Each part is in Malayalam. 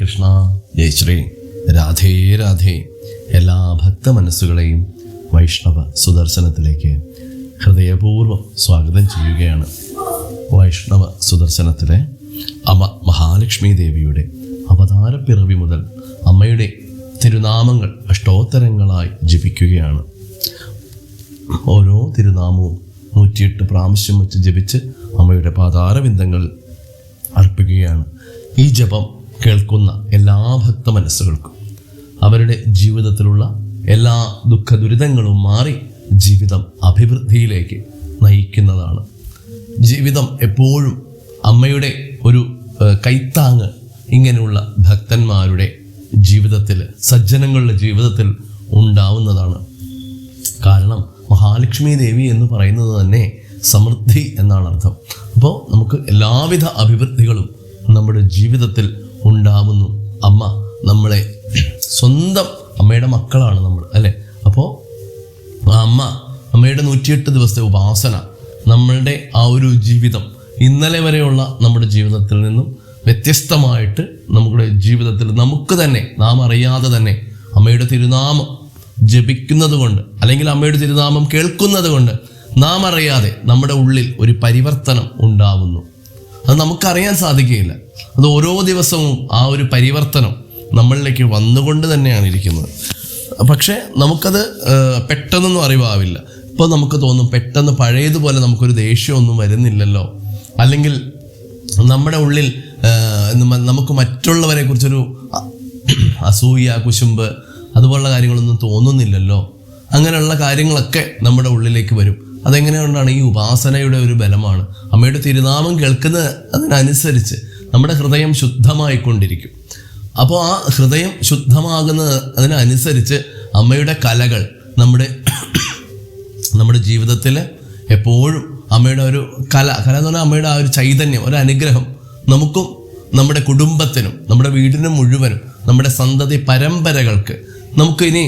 കൃഷ്ണ. ജയ് ശ്രീ. രാധേ രാധേ. എല്ലാ ഭക്ത മനസ്സുകളെയും വൈഷ്ണവ സുദർശനത്തിലേക്ക് ഹൃദയപൂർവം സ്വാഗതം ചെയ്യുകയാണ്. വൈഷ്ണവ സുദർശനത്തിലെ അമ്മ മഹാലക്ഷ്മി ദേവിയുടെ അവതാരപ്പിറവി മുതൽ അമ്മയുടെ തിരുനാമങ്ങൾ അഷ്ടോത്തരങ്ങളായി ജപിക്കുകയാണ്. ഓരോ തിരുനാമവും നൂറ്റിയെട്ട് പ്രാവശ്യം വെച്ച് ജപിച്ച് അമ്മയുടെ പാതാരബിന്ദങ്ങൾ അർപ്പിക്കുകയാണ്. ഈ ജപം കേൾക്കുന്ന എല്ലാ ഭക്ത മനസ്സുകൾക്കും അവരുടെ ജീവിതത്തിലുള്ള എല്ലാ ദുഃഖ ദുരിതങ്ങളും മാറി ജീവിതം അഭിവൃദ്ധിയിലേക്ക് നയിക്കുന്നതാണ്. ജീവിതം എപ്പോഴും അമ്മയുടെ ഒരു കൈത്താങ് ഇങ്ങനെയുള്ള ഭക്തന്മാരുടെ ജീവിതത്തിൽ സജ്ജനങ്ങളുടെ ജീവിതത്തിൽ ഉണ്ടാവുന്നതാണ്. കാരണം മഹാലക്ഷ്മി ദേവി എന്ന് പറയുന്നത് തന്നെ സമൃദ്ധി എന്നാണ് അർത്ഥം. അപ്പോൾ നമുക്ക് എല്ലാവിധ അഭിവൃദ്ധികളും നമ്മുടെ ജീവിതത്തിൽ ഉണ്ടാവുന്നു. അമ്മ നമ്മളെ സ്വന്തം അമ്മയുടെ മക്കളാണ് നമ്മൾ അല്ലേ? അപ്പോൾ ആ അമ്മ അമ്മയുടെ നൂറ്റിയെട്ട് ദിവസത്തെ ഉപാസന നമ്മളുടെ ആ ഒരു ജീവിതം ഇന്നലെ വരെയുള്ള നമ്മുടെ ജീവിതത്തിൽ നിന്നും വ്യത്യസ്തമായിട്ട് നമ്മുടെ ജീവിതത്തിൽ നമുക്ക് തന്നെ നാം അറിയാതെ തന്നെ അമ്മയുടെ തിരുനാമം ജപിക്കുന്നത് കൊണ്ട് അല്ലെങ്കിൽ അമ്മയുടെ തിരുനാമം കേൾക്കുന്നത് കൊണ്ട് നാം അറിയാതെ നമ്മുടെ ഉള്ളിൽ ഒരു പരിവർത്തനം ഉണ്ടാവുന്നു. അത് നമുക്കറിയാൻ സാധിക്കുകയില്ല. അത് ഓരോ ദിവസവും ആ ഒരു പരിവർത്തനം നമ്മളിലേക്ക് വന്നുകൊണ്ട് തന്നെയാണ് ഇരിക്കുന്നത്. പക്ഷേ നമുക്കത് പെട്ടെന്നൊന്നും അറിവാവില്ല. ഇപ്പോൾ നമുക്ക് തോന്നും പെട്ടെന്ന് പഴയതുപോലെ നമുക്കൊരു ദേഷ്യമൊന്നും വരുന്നില്ലല്ലോ. അല്ലെങ്കിൽ നമ്മുടെ ഉള്ളിൽ നമുക്ക് മറ്റുള്ളവരെ കുറിച്ചൊരു അസൂയ കുശുമ്പ് അതുപോലുള്ള കാര്യങ്ങളൊന്നും തോന്നുന്നില്ലല്ലോ. അങ്ങനെയുള്ള കാര്യങ്ങളൊക്കെ നമ്മുടെ ഉള്ളിലേക്ക് വരും. അതെങ്ങനെയുണ്ടാണ് ഈ ഉപാസനയുടെ ഒരു ബലമാണ്? അമ്മയുടെ തിരുനാമം കേൾക്കുന്നത് അതിനനുസരിച്ച് നമ്മുടെ ഹൃദയം ശുദ്ധമായിക്കൊണ്ടിരിക്കും. അപ്പോൾ ആ ഹൃദയം ശുദ്ധമാകുന്നത് അതിനനുസരിച്ച് അമ്മയുടെ കലകൾ നമ്മുടെ നമ്മുടെ ജീവിതത്തിൽ എപ്പോഴും അമ്മയുടെ ഒരു കല കല എന്ന് പറഞ്ഞാൽ അമ്മയുടെ ആ ഒരു ചൈതന്യം ഒരു അനുഗ്രഹം നമുക്കും നമ്മുടെ കുടുംബത്തിനും നമ്മുടെ വീടിനും മുഴുവനും നമ്മുടെ സന്തതി പരമ്പരകൾക്ക് നമുക്കിനി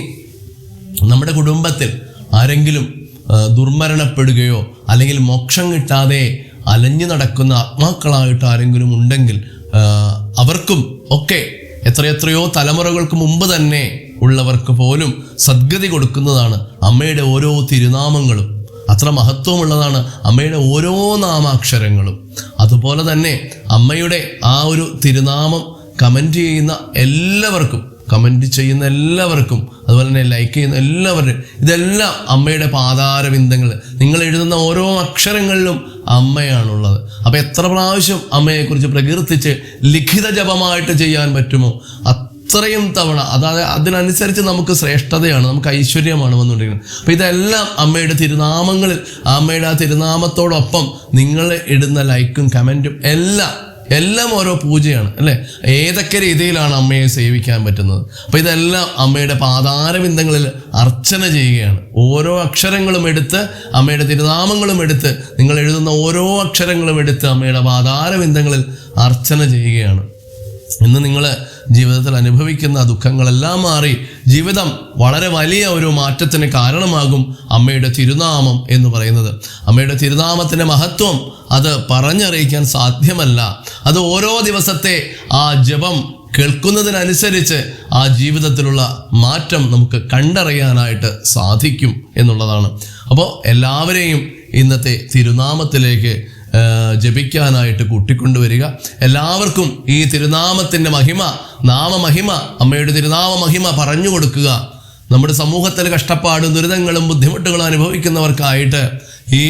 നമ്മുടെ കുടുംബത്തിൽ ആരെങ്കിലും ദുർമരണപ്പെടുകയോ അല്ലെങ്കിൽ മോക്ഷം കിട്ടാതെ അലഞ്ഞു നടക്കുന്ന ആത്മാക്കളായിട്ട് ആരെങ്കിലും ഉണ്ടെങ്കിൽ അവർക്കും ഒക്കെ എത്രയെത്രയോ തലമുറകൾക്ക് മുമ്പ് തന്നെ ഉള്ളവർക്ക് പോലും സദ്ഗതി കൊടുക്കുന്നതാണ് അമ്മയുടെ ഓരോ തിരുനാമങ്ങളും. അത്ര മഹത്വമുള്ളതാണ് അമ്മയുടെ ഓരോ നാമാക്ഷരങ്ങളും. അതുപോലെ തന്നെ അമ്മയുടെ ആ ഒരു തിരുനാമം കമന്റ് ചെയ്യുന്ന എല്ലാവർക്കും കമന്റ് ചെയ്യുന്ന എല്ലാവർക്കും അതുപോലെ തന്നെ ലൈക്ക് ചെയ്യുന്ന എല്ലാവരും ഇതെല്ലാം അമ്മയുടെ പാതാരബിന്ദങ്ങൾ നിങ്ങൾ എഴുതുന്ന ഓരോ അക്ഷരങ്ങളിലും അമ്മയാണുള്ളത്. അപ്പോൾ എത്ര പ്രാവശ്യം അമ്മയെക്കുറിച്ച് പ്രകീർത്തിച്ച് ലിഖിത ജപമായിട്ട് ചെയ്യാൻ പറ്റുമോ? അത്രയും തവണ. അതായത് അതിനനുസരിച്ച് നമുക്ക് ശ്രേഷ്ഠതയാണ് നമുക്ക് ഐശ്വര്യമാണ് വന്നുകൊണ്ടിരിക്കുന്നത്. അപ്പം ഇതെല്ലാം അമ്മയുടെ തിരുനാമങ്ങളിൽ അമ്മയുടെ ആ തിരുനാമത്തോടൊപ്പം നിങ്ങൾ ഇടുന്ന ലൈക്കും കമന്റും എല്ലാം എല്ലാം ഓരോ പൂജയാണ് അല്ലേ? ഏതൊക്കെ രീതിയിലാണ് അമ്മയെ സേവിക്കാൻ പറ്റുന്നത്? അപ്പോൾ ഇതെല്ലാം അമ്മയുടെ പാതാരബിന്ദങ്ങളിൽ അർച്ചന ചെയ്യുകയാണ്. ഓരോ അക്ഷരങ്ങളും എടുത്ത് അമ്മയുടെ തിരുനാമങ്ങളും എടുത്ത് നിങ്ങൾ എഴുതുന്ന ഓരോ അക്ഷരങ്ങളും എടുത്ത് അമ്മയുടെ പാതാരബിന്ദങ്ങളിൽ അർച്ചന ചെയ്യുകയാണ്. ഇന്ന് നിങ്ങൾ ജീവിതത്തിൽ അനുഭവിക്കുന്ന ദുഃഖങ്ങളെല്ലാം മാറി ജീവിതം വളരെ വലിയ ഒരു മാറ്റത്തിന് കാരണമാകും അമ്മയുടെ തിരുനാമം എന്ന് പറയുന്നത്. അമ്മയുടെ തിരുനാമത്തിന്റെ മഹത്വം അത് പറഞ്ഞറിയിക്കാൻ സാധ്യമല്ല. അത് ഓരോ ദിവസത്തെ ആ ജപം കേൾക്കുന്നതിനനുസരിച്ച് ആ ജീവിതത്തിലുള്ള മാറ്റം നമുക്ക് കണ്ടറിയാനായിട്ട് സാധിക്കും എന്നുള്ളതാണ്. അപ്പോൾ എല്ലാവരെയും ഇന്നത്തെ തിരുനാമത്തിലേക്ക് ജപിക്കാനായിട്ട് കൂട്ടിക്കൊണ്ടുവരിക. എല്ലാവർക്കും ഈ തിരുനാമത്തിന്റെ മഹിമ നാമമഹിമ അമ്മയുടെ തിരുനാമ മഹിമ പറഞ്ഞു കൊടുക്കുക. നമ്മുടെ സമൂഹത്തിൽ കഷ്ടപ്പാടും ദുരിതങ്ങളും ബുദ്ധിമുട്ടുകളും അനുഭവിക്കുന്നവർക്കായിട്ട് ഈ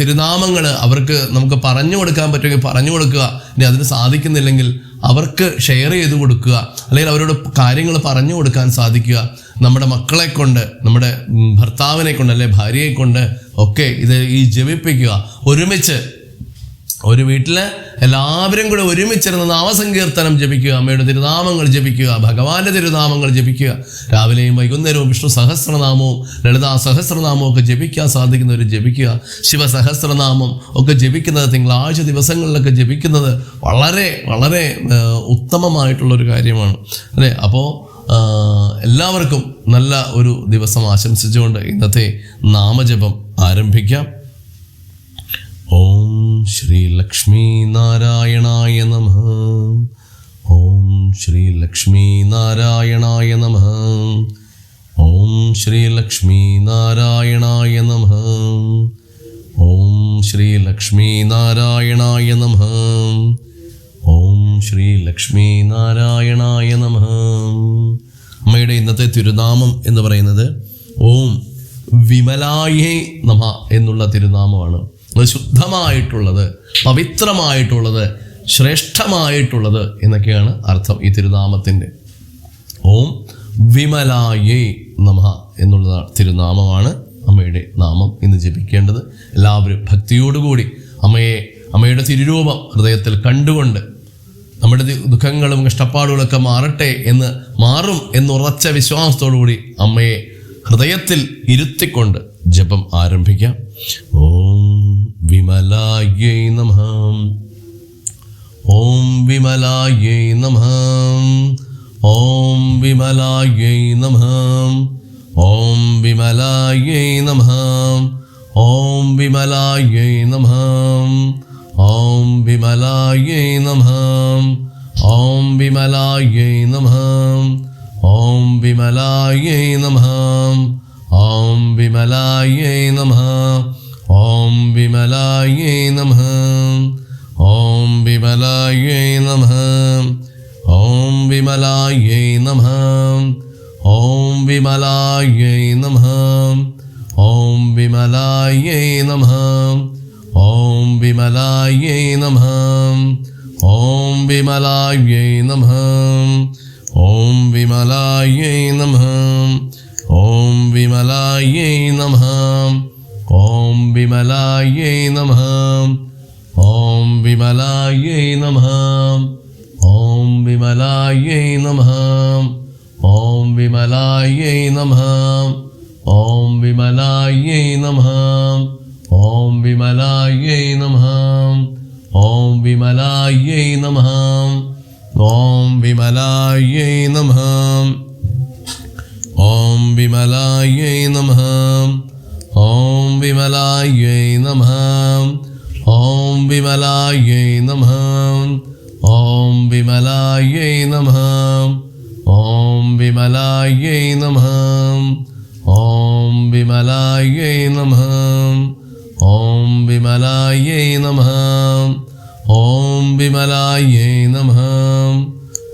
തിരുനാമങ്ങൾ അവർക്ക് നമുക്ക് പറഞ്ഞു കൊടുക്കാൻ പറ്റുമെങ്കിൽ പറഞ്ഞു കൊടുക്കുക. ഇനി അതിന് സാധിക്കുന്നില്ലെങ്കിൽ അവർക്ക് ഷെയർ ചെയ്ത് കൊടുക്കുക. അല്ലെങ്കിൽ അവരോട് കാര്യങ്ങൾ പറഞ്ഞു കൊടുക്കാൻ സാധിക്കുക. നമ്മുടെ മക്കളെ കൊണ്ട് നമ്മുടെ ഭർത്താവിനെ കൊണ്ട് അല്ലെ ഭാര്യയെ കൊണ്ട് ഒക്കെ ഇത് ഈ ജപിപ്പിക്കുക. ഒരുമിച്ച് ഒരു വീട്ടിൽ എല്ലാവരും കൂടെ ഒരുമിച്ചിരുന്ന് നാമസങ്കീർത്തനം ജപിക്കുക അമ്മയുടെ തിരുനാമങ്ങൾ ജപിക്കുക ഭഗവാന്റെ തിരുനാമങ്ങൾ ജപിക്കുക. രാവിലെയും വൈകുന്നേരവും വിഷ്ണു സഹസ്രനാമവും ലളിതാ സഹസ്രനാമവും ഒക്കെ ജപിക്കാൻ സാധിക്കുന്നവർ ജപിക്കുക. ശിവസഹസ്രനാമം ഒക്കെ ജപിക്കുന്നത് തിങ്കളാഴ്ച ദിവസങ്ങളിലൊക്കെ ജപിക്കുന്നത് വളരെ വളരെ ഉത്തമമായിട്ടുള്ളൊരു കാര്യമാണ്. അല്ലേ? അപ്പോൾ എല്ലാവർക്കും നല്ല ഒരു ദിവസം ആശംസിച്ചുകൊണ്ട് ഇന്നത്തെ നാമജപം ആരംഭിക്കാം. ഓം ശ്രീ ലക്ഷ്മി നാരായണായ നമ. ഓം ശ്രീ ലക്ഷ്മി നാരായണായ നമ. ഓം ശ്രീ ലക്ഷ്മി നാരായണായ നമ. ഓം ശ്രീ ലക്ഷ്മി നാരായണായ നമ. ശ്രീ ലക്ഷ്മീ നാരായണായ നമ. അമ്മയുടെ ഇന്നത്തെ തിരുനാമം എന്ന് പറയുന്നത് ഓം വിമലായേ നമ എന്നുള്ള തിരുനാമമാണ്. അത് ശുദ്ധമായിട്ടുള്ളത് പവിത്രമായിട്ടുള്ളത് ശ്രേഷ്ഠമായിട്ടുള്ളത് എന്നൊക്കെയാണ് അർത്ഥം ഈ തിരുനാമത്തിന്റെ ഓം വിമലായേ നമ എന്നുള്ള തിരുനാമമാണ് അമ്മയുടെ നാമം ഇന്ന് ജപിക്കേണ്ടത്. എല്ലാവരും ഭക്തിയോടുകൂടി അമ്മയെ അമ്മയുടെ തിരുരൂപം ഹൃദയത്തിൽ കണ്ടുകൊണ്ട് നമ്മുടെ ദുഃഖങ്ങളും കഷ്ടപ്പാടുകളൊക്കെ മാറട്ടെ എന്ന് മാറും എന്നുറച്ച വിശ്വാസത്തോടുകൂടി അമ്മയെ ഹൃദയത്തിൽ ഇരുത്തിക്കൊണ്ട് ജപം ആരംഭിക്കാം. ഓം വിമലായ നമ. ഓം വിമലായ നമ. ഓം വിമലായ നമ. ഓം വിമലായ നമ. ഓം വിമലായ നമ. ഓം വിമലായേ നമ. ഓം വിമലായേ നമ. ഓം വിമലായേ നമ. ഓം വിമലായേ നമ. ഓം വിമലായേ നമ. ഓം വിമലായേ നമ. ഓം വിമലായേ നമ. ഓം വിമലായേ നമ. ഓം വിമലായേ നമ. വിമലായേ നമ. ഓം വിമലായേ നമ. ഓം വിമലായേ നമ. ഓം വിമലായേ നമ. ഓം വിമലായേ നമ. ഓം വിമലായേ നമ. ഓം വിമലായേ നമ. ഓം വിമലായേ നമ. ഓം വിമലായേ നമ. ഓം വിമലായൈ നമഃ ഓം വിമലായൈ നമഃ ഓം വിമലായൈ നമഃ ഓം വിമലായൈ നമഃ ഓം വിമലായൈ നമഃ ഓം വിമലായൈ നമഃ ഓം വിമലായൈ നമഃ ഓം വിമലായൈ നമഃ ഓം വിമലായൈ നമ ഓം വിമലായേ നമ. ഓം വിമലായേ നമ.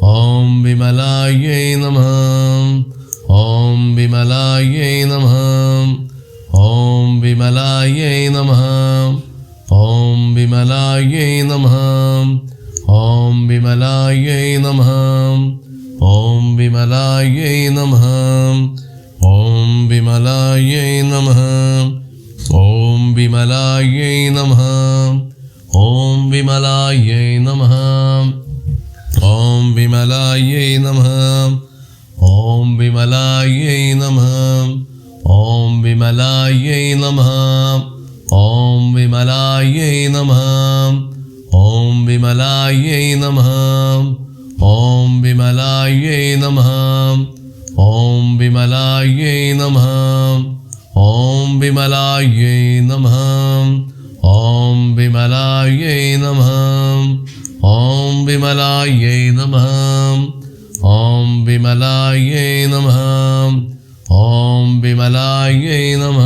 ഓം വിമലായേ നമ. ഓം വിമലായേ നമ. ഓം വിമലായേ നമ. ഓം വിമലായേ നമ. ഓം വിമലായേ നമ. ഓം വിമലായേ നമ. ഓം വിമലായേ നമ. ഓം വിമലായേ നമ. ഓം വിമലായേ നമ. ഓം വിമലായേ നമ. ഓം വിമലായേ നമ. ഓം വിമലായേ നമ. ഓം വിമലായേ നമ. ഓം വിമലായേ നമ. ഓം വിമലായേ നമ. ഓം വിമലായേ നമ. ഓം വിമലായേ നമ. ഓം വിമലായേ നമ. ഓം വിമലായേ നമ. ഓം വിമലായേ നമ. ഓം വിമലായേ നമ.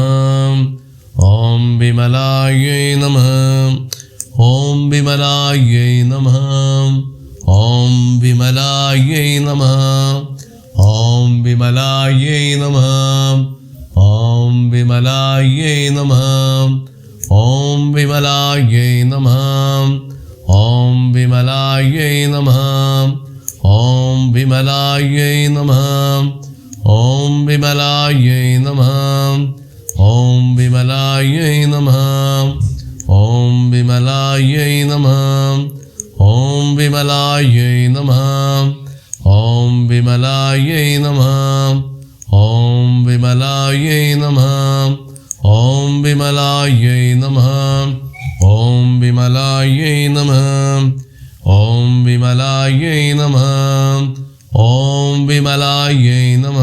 ഓം വിമലായേ നമ. ഓം വിമലായേ നമ. ഓം വിമലായേ നമ. ഓം വിമലായേ നമ. ഓം വിമലായേ നമ. ഓം വിമലായേ നമ. ഓം വിമലായേ നമ. ഓം വിമലായേ നമ. ഓം വിമലായേ നമ. ഓം വിമലായേ നമ. ഓം വിമലായേ നമ. ഓം വിമലായേ നമ. ഓം വിമലായേ നമ. ഓം വിമലായേ നമ ഓം വിമലായേ നമ ഓം വിമലായേ നമ ഓം വിമലായേ നമ ഓം വിമലായേ നമ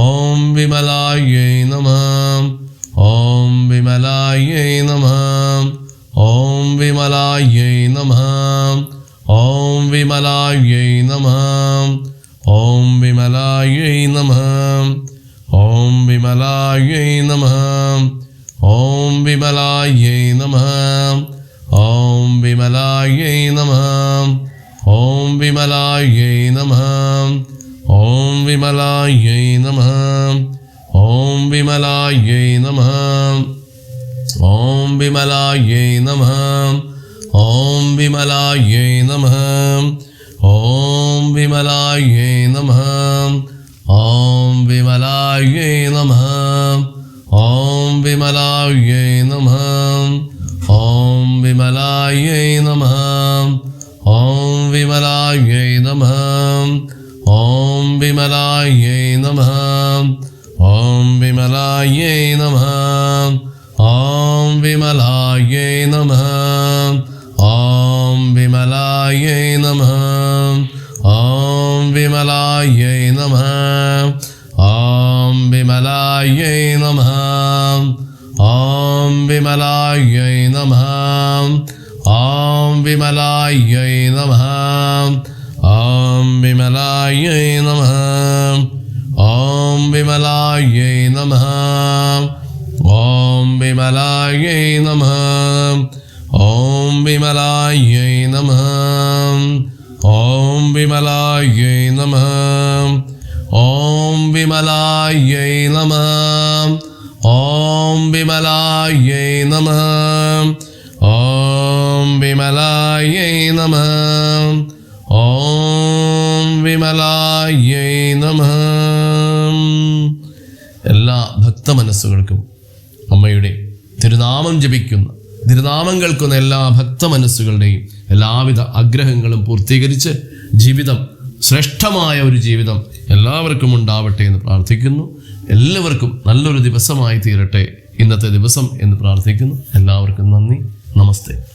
ഓം വിമലായേ നമ ഓം വിമലായേ നമ ഓം വിമലായേ നമ ഓം വിമലായൈ നമ ഓം വിമലായൈ നമ ഓം വിമലായൈ നമ ഓം വിമലായൈ നമ ഓം വിമലായൈ നമ ഓം വിമലായൈ നമ ഓം വിമലായൈ നമ ഓം വിമലായൈ നമ ഓം വിമലായൈ നമ ഓം വിമലായൈ നമ ഓം വിമലായൈ നമ विमलायै नमः ॐ विमलायै नमः ॐ विमलायै विमलायै नमः ॐ विमलायै नमः ॐ विमलायै नमः ॐ विमलायै नमः ॐ विमलायै नमः ॐ विमलायै नमः ॐ विमलायै नमः ॐ विमलायै नमः വിമലായൈ നമ. ഓം വിമലായൈ നമ. ഓം വിമലായൈ നമ. ഓം വിമലായൈ നമ. എല്ലാ ഭക്തമനസ്സുകൾക്കും അമ്മയുടെ തിരുനാമം ജപിക്കുന്ന തിരുനാമം കേൾക്കുന്ന എല്ലാ ഭക്ത മനസ്സുകളുടെയും എല്ലാവിധ ആഗ്രഹങ്ങളും പൂർത്തീകരിച്ച് ജീവിതം ശ്രേഷ്ഠമായ ഒരു ജീവിതം എല്ലാവർക്കും ഉണ്ടാവട്ടെ എന്ന് പ്രാർത്ഥിക്കുന്നു. എല്ലാവർക്കും നല്ലൊരു ദിവസമായി തീരട്ടെ. ഇന്നത്തെ ദിവസം എന്ന് പ്രാർത്ഥിക്കുന്നു. എല്ലാവർക്കും നന്ദി. നമസ്തേ.